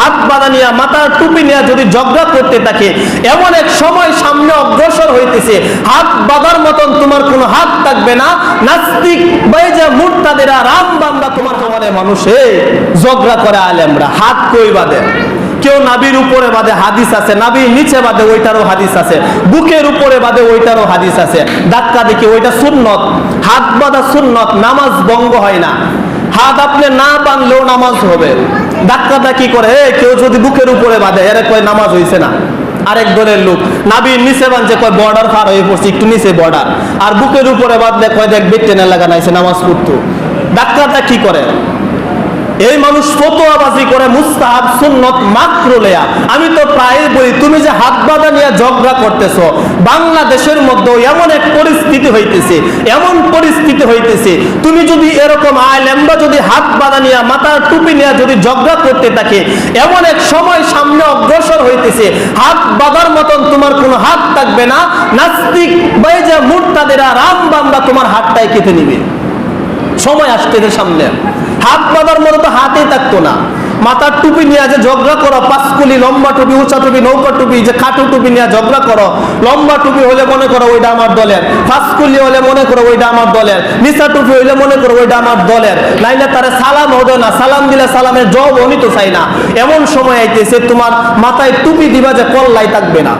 হাত বাঁধা নিয়ে মাথার টুপি নিয়ে যদি ঝগড়া করতে থাকে, এমন এক সময় সামনে অগ্রসর হইতেছে। হাত বাঁধার মতন তোমার কোনো হাত থাকবে না। নাস্তিক বাইজা মুরতাদেরা, রাম বান্দা তোমার তোমার মানুষে, ঝগড়া করে আলেমরা। হাত কই বাঁধে? কেউ নাবির উপরে বাদে হাদিস আছে। নাবির নিচে বাদে ওইটারও হাদিস আছে। বুকের উপরে বাদে ওইটারও হাদিস আছে। ধাক্কা দেখি, ওইটা সুন্নত। হাত বাঁধা সুন্নত, নামাজ ভঙ্গ হয় না। হাত আপনি না বাঁধলেও নামাজ হবে। ধাক্কাটা কি করে? কেউ যদি বুকের উপরে বাঁধে, এর কয় নামাজ হইছে না। আরেক দলের লোক, নাবির নিচে বাঁধছে, কয় বর্ডার ফার হয়ে পড়ছে, একটু নিচে বর্ডার আর বুকের উপরে বাঁধলে কয় দেখ বেটেন লাগা নাইছে নামাজ পড়তো। ডাক্তারটা কি করে? এই মানুষ ফতোয়াবাজি করে, মুস্তাহাব সুন্নত মাত্র লেয়া। আমি তো প্রায় বলি, তুমি যে হাত বাঁধা নিয়ে ঝগড়া করতেছো, বাংলাদেশের মধ্যে এমন এক পরিস্থিতি হইতেছে, এমন পরিস্থিতি হইতেছে, তুমি যদি এরকম আলেমরা যদি হাত বাঁধা নিয়ে, মাথার টুপি নিয়ে যদি ঝগড়া করতে থাকে, এমন এক সময় সামনে অগ্রসর হইতেছে, হাত বাঁধার মতন তোমার কোনো হাত থাকবে না, নাস্তিক বাইজা মুরতাদেরা, রাম বান্দা তোমার হাতটাই কেটে নিবে। সময় আসতেছে সামনে। হাত বাঁধার মতো তো হাতেই থাকতো না। মাথার টুপি নিয়ে যে ঝগড়া করো, পাঁচকুলি, লম্বা টুপি, উঁচা টুপি, নৌকা টুপি, যে খাটো টুপি নিয়ে ঝগড়া করো, লম্বা টুপি হলে মনে করো ওইটা আমার দলের। পাঁচকুলি হলে মনে করো ওইটা আমার দলের। নিচা টুপি হইলে মনে করো ওইটা আমার দলের। নাইলে তারা সালাম হবে না। সালাম দিলে সালামের জব অনিত চাই না। এমন সময় আইতেছে, তোমার মাথায় টুপি দিবা যে কল্লাই থাকবে না।